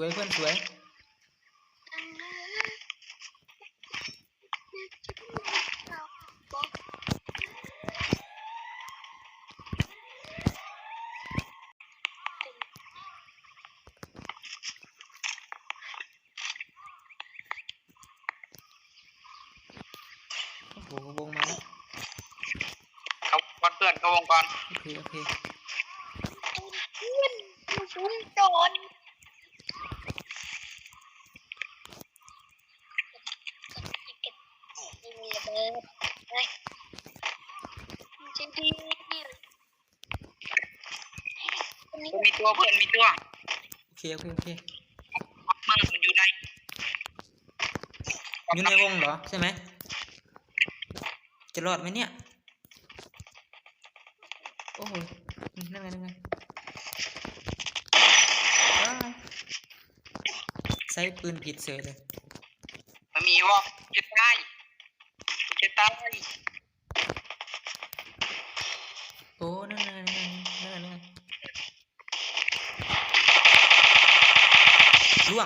วยเพื่อนสวย โอ้โหวงมาแล้วเขาก่อนเพื่อนเขาวงก่อน โอเค โอเค คุณโดนมีระเบิดเฮ้ย จริงดีมีตัวเพื่อนมีตัวโอเคโอเคโอเคมึงมันอยู่ในอยู่ในวงเหรอใช่ไหมจะรอดไหมเนี่ยโอ้โหนั่นไงนั่นไงใช้ปืนผิดเสยเลยมันมีวะจะตายจะตายโอ้ นั่นไงนั่นไงนั่นไ